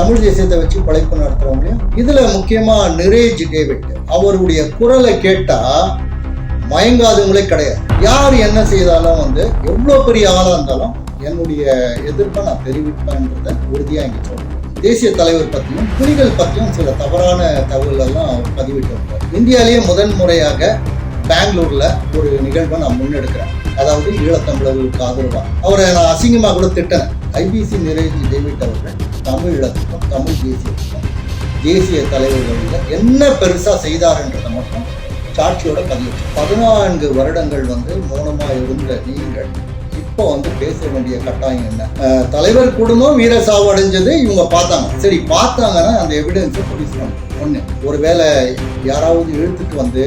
தமிழ் தேசியத்தை வச்சு பழைப்பு நடத்துறவங்களையும் இதுல முக்கியமா நிரேஜ் டேவிட். அவருடைய குரலை கேட்டா மயங்காதவங்களே கிடையாது. யார் என்ன செய்தாலும் வந்து எவ்வளோ பெரிய ஆளாக இருந்தாலும் என்னுடைய எதிர்ப்பை நான் தெரிவிப்பேன்றத உறுதியாக இங்கே சொல்றேன். தேசிய தலைவர் பற்றியும் புலிகள் பற்றியும் சில தவறான தகவல்கள்லாம் அவர் பதிவிட்டு வந்தார் இந்தியாவிலேயே முதன் முறையாக பெங்களூர்ல ஒரு நிகழ்வை நான் முன்னெடுக்கிறேன். அதாவது ஈழத்தமிழர்களுக்கு ஆதரவாக அவரை நான் அசிங்கமாக கூட திட்டினேன் ஐபிசி நிறைவு டேவிட் அவர்கள் தமிழீழத்துக்கும் தமிழ் தேசியத்துக்கும் தேசிய தலைவர்கள் என்ன பெருசாக செய்தாருன்றதை மட்டும் சாட்சியோட பதிவு. பதினான்கு வருடங்கள் வந்து மௌனமாக இருந்த நீங்கள் இப்போ வந்து பேச வேண்டிய கட்டாயம் என்ன? தலைவர் குடும்பம் வீர சாவு அடைஞ்சது இவங்க பார்த்தாங்க. சரி பார்த்தாங்கன்னா அந்த எவிடன்ஸை போலீஸ் ஒன்று ஒருவேளை யாராவது இழுத்துட்டு வந்து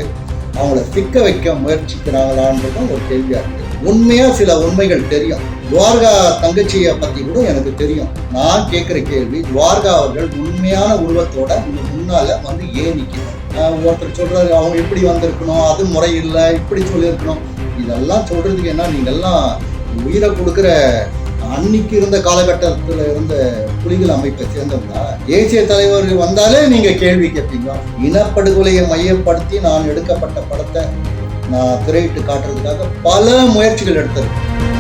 அவங்கள சிக்க வைக்க முயற்சிக்கிறாங்களான்றதும் ஒரு கேள்வியாக இருக்கு. உண்மையாக சில உண்மைகள் தெரியும். துவார்கா தங்கச்சியை பற்றி கூட எனக்கு தெரியும். நான் கேட்குற கேள்வி துவார்கா அவர்கள் உண்மையான உருவத்தோட உங்க முன்னால் வந்து ஏன் நிற்கணும் ஒருத்தர் சொல்கிறாரு அவங்க எப்படி வந்திருக்கணும் அது முறை இல்லை இப்படி சொல்லியிருக்கணும். இதெல்லாம் சொல்கிறதுக்கு என்ன நீங்கள்லாம் உயிரை கொடுக்குற அன்னைக்கு இருந்த காலகட்டத்தில் இருந்த புலிகள் அமைப்பை சேர்ந்தவங்களா? தேசிய தலைவர் வந்தாலே நீங்கள் கேள்வி கேட்பீங்க இனப்படுகொலையை மையப்படுத்தி நான் எடுக்கப்பட்ட படத்தை நான் திரையிட்டு காட்டுறதுக்காக பல முயற்சிகள் எடுத்திருக்கேன்.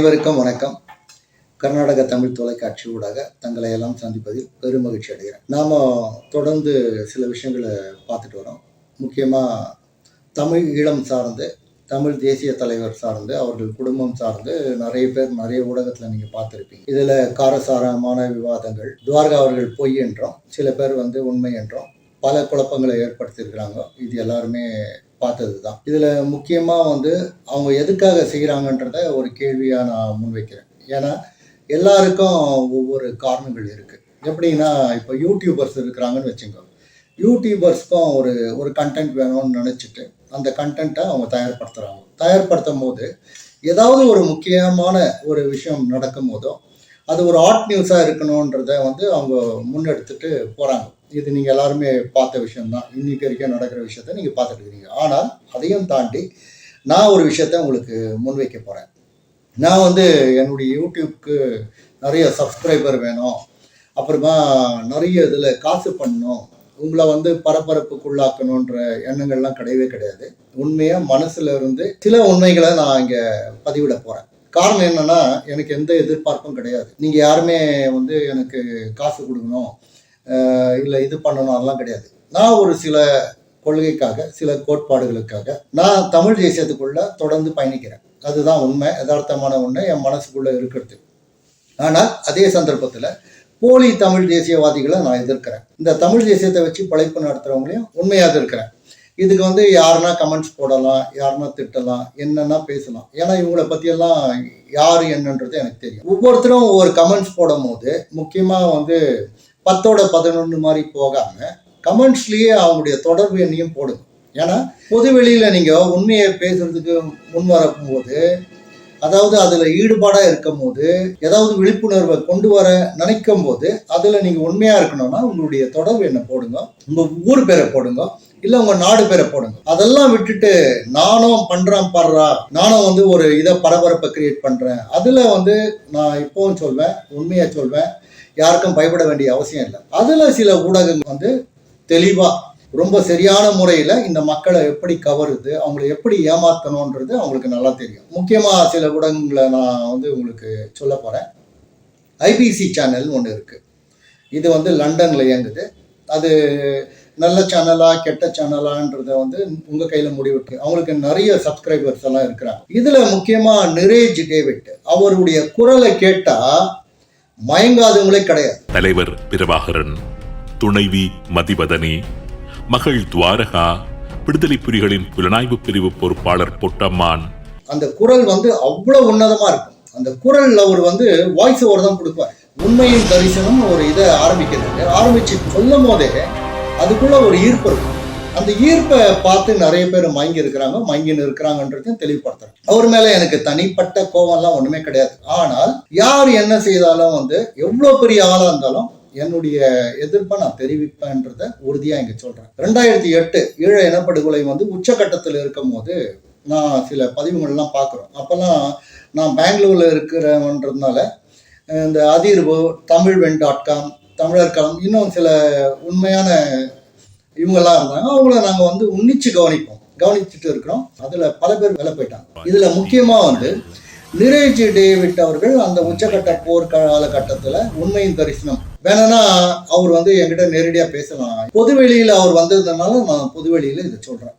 அனைவருக்கும் வணக்கம். கர்நாடக தமிழ் தொலைக்காட்சி ஊடாக தங்களை எல்லாம் சந்திப்பதில் பெருமகிழ்ச்சி அடைகிறேன். நாம் தொடர்ந்து சில விஷயங்களை பார்த்துட்டு வரோம். முக்கியமாக தமிழ் ஈழம் சார்ந்து தமிழ் தேசிய தலைவர் சார்ந்து அவர்கள் குடும்பம் சார்ந்து நிறைய பேர் நிறைய ஊடகத்தில் நீங்கள் பார்த்துருப்பீங்க. இதில் காரசாரமான விவாதங்கள் துவாரகா அவர்கள் பொய் என்றும் சில பேர் வந்து உண்மை என்றும் பல குழப்பங்களை ஏற்படுத்தியிருக்கிறாங்க. இது எல்லாருமே பார்த்தது தான் இதில் முக்கியமாக வந்து அவங்க எதுக்காக செய்கிறாங்கன்றத ஒரு கேள்வியாக நான் முன்வைக்கிறேன். ஏன்னா எல்லாருக்கும் ஒவ்வொரு காரணங்கள் இருக்குது எப்படின்னா இப்போ யூடியூபர்ஸ் இருக்கிறாங்கன்னு வச்சுக்கோங்க. யூடியூபர்ஸ்க்கும் ஒரு ஒரு கண்டென்ட் வேணும்னு நினச்சிட்டு அந்த கண்டென்ட்டை அவங்க தயார்படுத்துகிறாங்க தயார்படுத்தும் போது ஏதாவது ஒரு முக்கியமான ஒரு விஷயம் நடக்கும் போதோ அது ஒரு ஆர்ட் நியூஸாக இருக்கணுன்றத வந்து அவங்க முன்னெடுத்துட்டு போகிறாங்க இது நீங்கள் எல்லாருமே பார்த்த விஷயம்தான். இன்னைக்கு வரைக்கும் நடக்கிற விஷயத்த நீங்கள் பார்த்துட்டு இருக்கிறீங்க ஆனால் அதையும் தாண்டி நான் ஒரு விஷயத்த உங்களுக்கு முன்வைக்க போகிறேன் நான் வந்து என்னுடைய யூடியூப்க்கு நிறைய சப்ஸ்கிரைபர் வேணும். அப்புறமா நிறைய இதில் காசு பண்ணணும். உங்களை வந்து பரபரப்புக்குள்ளாக்கணுன்ற எண்ணங்கள்லாம் கிடையவே கிடையாது. உண்மையாக மனசில் இருந்து சில உண்மைகளை நான் இங்கே பதிவிட போகிறேன் காரணம் என்னன்னா எனக்கு எந்த எதிர்பார்ப்பும் கிடையாது. நீங்கள் யாருமே வந்து எனக்கு காசு கொடுக்கணும். இல்லை இது பண்ணணும் அதெல்லாம் கிடையாது. நான் ஒரு சில கொள்கைக்காக சில கோட்பாடுகளுக்காக நான் தமிழ் தேசியத்துக்குள்ள தொடர்ந்து பயணிக்கிறேன். அதுதான் உண்மை யதார்த்தமான உண்மை என் மனசுக்குள்ள இருக்கிறது. ஆனால் அதே சந்தர்ப்பத்தில் போலி தமிழ் தேசியவாதிகளை நான் எதிர்க்கிறேன். இந்த தமிழ் தேசியத்தை வச்சு பழைப்பு நடத்துறவங்களையும் உண்மையாக இருக்கிறேன் இதுக்கு வந்து யாருன்னா கமெண்ட்ஸ் போடலாம் யாருன்னா திட்டலாம் என்னன்னா பேசலாம். ஏன்னா இவங்கள பற்றியெல்லாம் யார் என்னன்றது எனக்கு தெரியும். ஒவ்வொருத்தரும் ஒவ்வொரு கமெண்ட்ஸ் போடும் போது முக்கியமாக வந்து பத்தோட பதினொன்று மாதிரி போகாமல் கமெண்ட்ஸ்லேயே அவங்களுடைய தொடர்பு எண்ணையும் போடுங்க. ஏன்னா பொது வெளியில் நீங்கள் உண்மையை பேசுறதுக்கு முன் வரும்போது அதாவது அதில் ஈடுபாடாக இருக்கும் போது ஏதாவது விழிப்புணர்வை கொண்டு வர நினைக்கும் போது அதில் நீங்கள் உண்மையாக இருக்கணும்னா உங்களுடைய தொடர்பு என்ன போடுங்க. உங்கள் ஊர் பேரை போடுங்க. இல்லை உங்கள் நாடு பேரை போடுங்க. அதெல்லாம் விட்டுட்டு நானும் பண்ணுறேன் பாடுறா நானும் வந்து ஒரு இதை பரபரப்பை கிரியேட் பண்ணுறேன் அதில் வந்து நான் இப்போவும் சொல்வேன் உண்மையை சொல்வேன். யாருக்கும் பயப்பட வேண்டிய அவசியம் இல்லை. அதில் சில ஊடகங்கள் வந்து தெளிவாக ரொம்ப சரியான முறையில் இந்த மக்களை எப்படி கவருது அவங்கள எப்படி ஏமாத்தணுன்றது அவங்களுக்கு நல்லா தெரியும். முக்கியமாக சில ஊடகங்களை நான் வந்து உங்களுக்கு சொல்ல போகிறேன் ஐபிசி சேனல் ஒன்று இருக்குது இது வந்து லண்டனில் இயங்குது. அது நல்ல சேனலா கெட்ட சேனலான்றத வந்து உங்கள் கையில் முடிவிட்டு அவங்களுக்கு நிறைய சப்ஸ்கிரைபர்ஸ் எல்லாம் இருக்கிறாங்க. இதில் முக்கியமாக நிரேஜ் டேவிட் அவருடைய குரலை கேட்டால் மயங்காதவங்களே கிடையாது. தலைவர் பிரபாகரன் துணைவி மதிவதனி மகள் துவாரகா விடுதலை புலிகளின் புலனாய்வு பிரிவு பொறுப்பாளர் பொட்டம்மான். அந்த குரல் வந்து அவ்வளோ உன்னதமா இருக்கும். அந்த குரல்ல அவர் வந்து வாய்ஸ் ஓவர் தான் கொடுப்பார். உண்மையின் தரிசனம் ஒரு இதை ஆரம்பிக்கிறது ஆரம்பிச்சு சொல்லும் போதே அதுக்குள்ள ஒரு ஈர்ப்பு இருக்கும். அந்த ஈர்ப்பை பார்த்து நிறைய பேர் மயங்கி இருக்கிறாங்க மயங்கின்னு இருக்கிறாங்கன்றதையும் தெளிவுபடுத்துறேன். அவர் மேல எனக்கு தனிப்பட்ட கோவம்லாம் ஒண்ணுமே கிடையாது. ஆனால் யார் என்ன செய்தாலும் வந்து எவ்வளவு பெரிய ஆளா இருந்தாலும் என்னுடைய எதிர்ப்பை நான் தெரிவிப்பேன்றத உறுதியா இங்க சொல்றேன். ரெண்டாயிரத்தி எட்டு ஈழ இனப்படுகொலை வந்து உச்சகட்டத்தில் இருக்கும் போது நான் சில பதிவுகள்லாம் பார்க்குறோம். அப்போல்லாம் நான் பெங்களூர்ல இருக்கிறவன்றதுனால இந்த அதிர்வு தமிழ் வெண் டாட் காம் தமிழர் களம் இன்னும் சில உண்மையான இவங்கெல்லாம் இருந்தாங்க. அவங்கள நாங்கள் வந்து உன்னிச்சு கவனிப்போம். கவனிச்சுட்டு இருக்கிறோம். அதில் பல பேர் வேலை போயிட்டாங்க. இதில் முக்கியமாக வந்து நிரேஜ் டேவிட் அவர்கள் அந்த உச்சகட்ட போர் காலகட்டத்தில் உண்மையின் தரிசனம். வேணும்னா அவர் வந்து என்கிட்ட நேரடியாக பேசலாம். பொதுவெளியில் அவர் வந்ததுனால நான் பொதுவெளியில் இதை சொல்கிறேன்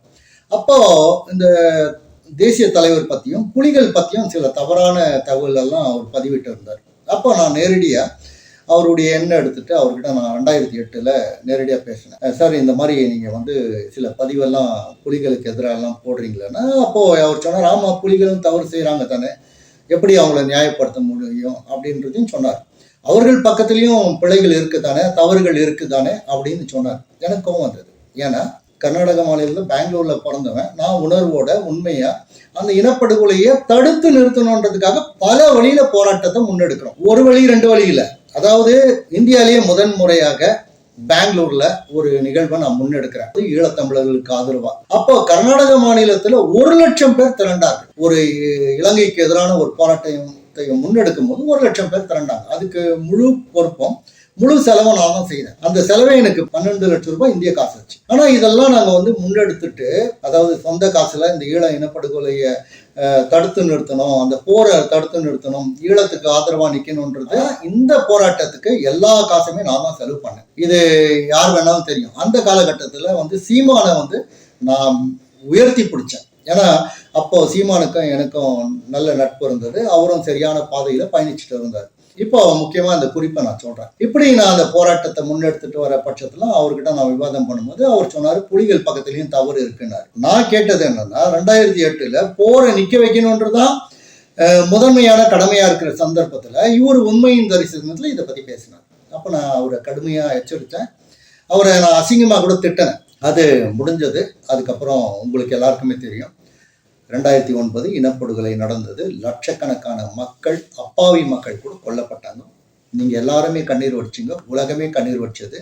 அப்போ இந்த தேசிய தலைவர் பற்றியும் புலிகள் பற்றியும் சில தவறான தகவலெல்லாம் அவர் பதிவிட்டு இருந்தார். அப்போ நான் நேரடியாக அவருடைய எண்ணை எடுத்துட்டு அவர்கிட்ட நான் ரெண்டாயிரத்தி எட்டில் நேரடியாக பேசினேன். சார் இந்த மாதிரி நீங்கள் வந்து சில பதிவெல்லாம் புலிகளுக்கு எதிராகலாம் போடுறீங்களேன்னா அப்போது அவர் சொன்னார் ஆமாம் புலிகளும் தவறு செய்கிறாங்க தானே. எப்படி அவங்கள நியாயப்படுத்த முடியும்? அப்படின்றதையும் சொன்னார். அவர்கள் பக்கத்துலேயும் பிழைகள் இருக்குதானே தவறுகள் இருக்குதானே அப்படின்னு சொன்னார். எனக்கு கோவம் வந்தது. ஏன்னா கர்நாடக மாநிலத்தில் பெங்களூரில் பிறந்தவன் நான் உணர்வோட உண்மையாக அந்த இனப்படுகொலையை தடுத்து நிறுத்தணுன்றதுக்காக பல வழியில் போராட்டத்தை முன்னெடுக்கிறோம். ஒரு வழி ரெண்டு வழியில் அதாவது இந்தியாவிலேயே முதன் முறையாக பெங்களூர்ல ஒரு நிகழ்வை நான் முன்னெடுக்கிறேன். ஈழத்தமிழர்களுக்கு ஆதரவா. அப்போ கர்நாடக மாநிலத்துல ஒரு லட்சம் பேர் திரண்டார்கள். ஒரு இலங்கைக்கு எதிரான ஒரு போராட்டத்தை முன்னெடுக்கும் போது ஒரு லட்சம் பேர் திரண்டாங்க. அதுக்கு முழு பொறுப்பும் முழு செலவும் நான் தான் செய்தேன் அந்த செலவை எனக்கு பன்னெண்டு லட்சம் ரூபாய் இந்திய காசு ஆச்சு. ஆனா இதெல்லாம் நாங்க வந்து முன்னெடுத்துட்டு அதாவது சொந்த காசுல இந்த ஈழ இனப்படுகொலையை தடுத்து நிறுத்தணும் அந்த போரை தடுத்து நிறுத்தணும் ஈழத்துக்கு ஆதரவா நிக்கணும்ன்றது இந்த போராட்டத்துக்கு எல்லா காசுமே நான் தான் செலவு பண்ணேன். இது யார் வேணாலும் தெரியும். அந்த காலகட்டத்துல வந்து சீமானை வந்து நான் உயர்த்தி பிடிச்சேன். ஏன்னா அப்போ சீமானுக்கும் எனக்கும் நல்ல நட்பு இருந்தது. அவரும் சரியான பாதையில பயணிச்சுட்டு இருந்தார். இப்போ முக்கியமாக அந்த குறிப்பை நான் சொல்கிறேன் இப்படி நான் அந்த போராட்டத்தை முன்னெடுத்துட்டு வர பட்சத்தில் அவர்கிட்ட நான் விவாதம் பண்ணும்போது அவர் சொன்னார் புலிகள் பக்கத்துலேயும் தவறு இருக்குன்னாரு. நான் கேட்டது என்னன்னா ரெண்டாயிரத்தி எட்டில் போரை நிற்க வைக்கணுன்றது தான் முதன்மையான கடமையாக இருக்கிற சந்தர்ப்பத்தில் இவர் உண்மையின் தரிசனத்தில் இதை பற்றி பேசினார். அப்போ நான் அவரை கடுமையாக எச்சரித்தேன். அவரை நான் அசிங்கமாக கூட திட்டினேன். அது முடிஞ்சது. அதுக்கப்புறம் உங்களுக்கு எல்லாருக்குமே தெரியும். ரெண்டாயிரத்தி ஒன்பது இனப்படுகொலை நடந்தது. லட்சக்கணக்கான மக்கள் அப்பாவி மக்கள் கூட கொல்லப்பட்டாங்க. நீங்கள் எல்லாருமே கண்ணீர் வடிச்சிங்க. உலகமே கண்ணீர் வடிச்சது.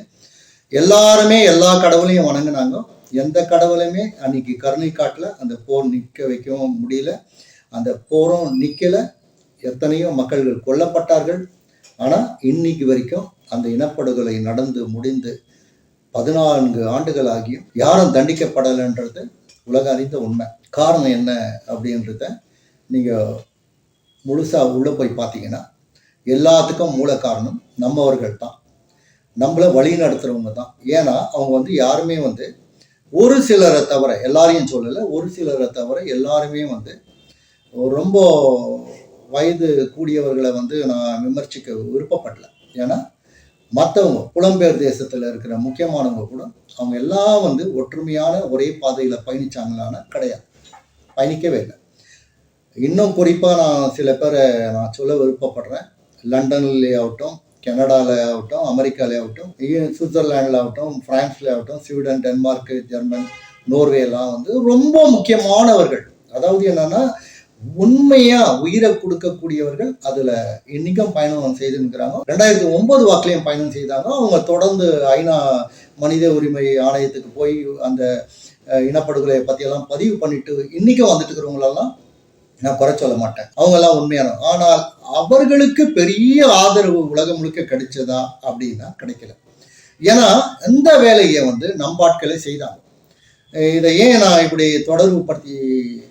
எல்லாருமே எல்லா கடவுளையும் வணங்கினாங்க. எந்த கடவுளையுமே அன்னைக்கு கருணை காட்டில். அந்த போர் நிற்க வைக்கவும் முடியல. அந்த போரும் நிற்கலை எத்தனையோ மக்கள்கள் கொல்லப்பட்டார்கள். ஆனால் இன்னைக்கு வரைக்கும் அந்த இனப்படுகொலை நடந்து முடிந்து பதினான்கு ஆண்டுகள் ஆகியும் யாரும் தண்டிக்கப்படலைன்றது உலக அறிந்த உண்மை. காரணம் என்ன அப்படின்றத நீங்கள் முழுசாக உள்ளே போய் பார்த்தீங்கன்னா எல்லாத்துக்கும் மூல காரணம் நம்மவர்கள் தான். நம்மளை வழி நடத்துகிறவங்க தான். ஏன்னா அவங்க வந்து யாருமே வந்து ஒரு சிலரை தவிர எல்லாரையும் சொல்லலை ஒரு சிலரை தவிர எல்லாருமே வந்து ரொம்ப வயது கூடியவர்களை வந்து நான் விமர்சிக்க விருப்பப்படல. ஏன்னா மற்றவங்க புலம்பெயர் தேசத்தில் இருக்கிற முக்கியமானவங்க கூட அவங்க எல்லாம் வந்து ஒற்றுமையான ஒரே பாதையில் பயணிச்சாங்களான கிடையாது. பயணிக்கவே இல்லை. இன்னும் குறிப்பாக நான் சில பேரை நான் சொல்ல விருப்பப்படுறேன். லண்டன்லேயே ஆகட்டும் கனடாவிலே ஆகட்டும் அமெரிக்காலே ஆகட்டும் சுவிட்சர்லாண்டில் ஆகட்டும் ஃப்ரான்ஸில் ஆகட்டும் ஸ்வீடன் டென்மார்க் ஜெர்மன் நோர்வேலாம் வந்து ரொம்ப முக்கியமானவர்கள். அதாவது என்னன்னா உண்மையாக உயிரை கொடுக்கக்கூடியவர்கள் அதில் இன்னைக்கும் பயணம் செய்துங்கிறாங்க ரெண்டாயிரத்தி ஒன்பது வாக்குலையும் பயணம் செய்தாங்க. அவங்க தொடர்ந்து ஐநா மனித உரிமை ஆணையத்துக்கு போய் அந்த இனப்படுகொலையை பற்றியெல்லாம் பதிவு பண்ணிட்டு இன்றைக்கும் வந்துட்டு இருக்கிறவங்களெல்லாம் நான் குறை சொல்ல மாட்டேன். அவங்கெல்லாம் உண்மையான ஆனால் அவர்களுக்கு பெரிய ஆதரவு உலகம் முழுக்க கிடைச்சதா அப்படின்னா கிடைக்கல. ஏன்னா இந்த வேலையை வந்து நம்பாட்களே செய்தாங்க. இதை ஏன் நான் இப்படி தொடர்பு படுத்தி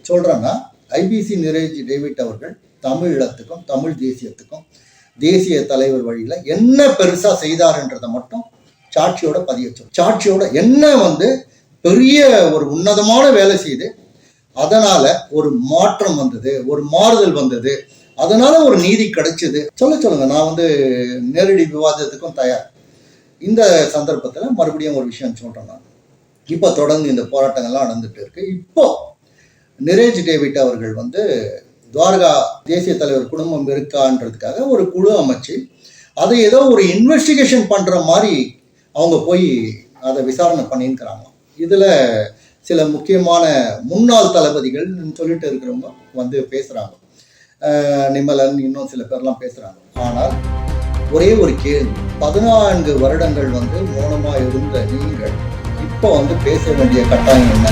சொல்கிறேன்னா ஐபிசி நிரேஜ் டேவிட் அவர்கள் தமிழீழத்துக்கும் தமிழ் தேசியத்துக்கும் தேசிய தலைவர் வழியில் என்ன பெருசாக செய்தாருன்றதை மட்டும் சாட்சியோட பதிய சாட்சியோட என்ன வந்து பெரிய ஒரு உன்னதமான வேலை செய்து அதனால ஒரு மாற்றம் வந்தது ஒரு மாறுதல் வந்தது. அதனால ஒரு நீதி கிடைச்சது. சொல்ல சொல்லுங்க நான் வந்து நேரடி விவாதத்துக்கும் தயார். இந்த சந்தர்ப்பத்தில் மறுபடியும் ஒரு விஷயம் சொல்றேன் நான். இப்போ தொடர்ந்து இந்த போராட்டங்கள்லாம் நடந்துட்டு இருக்கு. இப்போ நிரேஜ் டேவிட் அவர்கள் வந்து துவாரகா தேசிய தலைவர் குடும்பம் இருக்கான்றதுக்காக ஒரு குழு அமைச்சு அதை ஏதோ ஒரு இன்வெஸ்டிகேஷன் பண்ற மாதிரி அவங்க போய் அதை விசாரணை பண்ணியிருக்கிறாங்க. இதில் சில முக்கியமான முன்னாள் தளபதிகள் சொல்லிட்டு இருக்கிறவங்க வந்து பேசுகிறாங்க நிமலன் இன்னும் சில பேர்லாம் பேசுகிறாங்க ஆனால் ஒரே ஒரு கேள்வி பதினான்கு வருடங்கள் வந்து மௌனமாக இருந்த நீங்கள் இப்போ வந்து பேச வேண்டிய கட்டாயம் என்ன?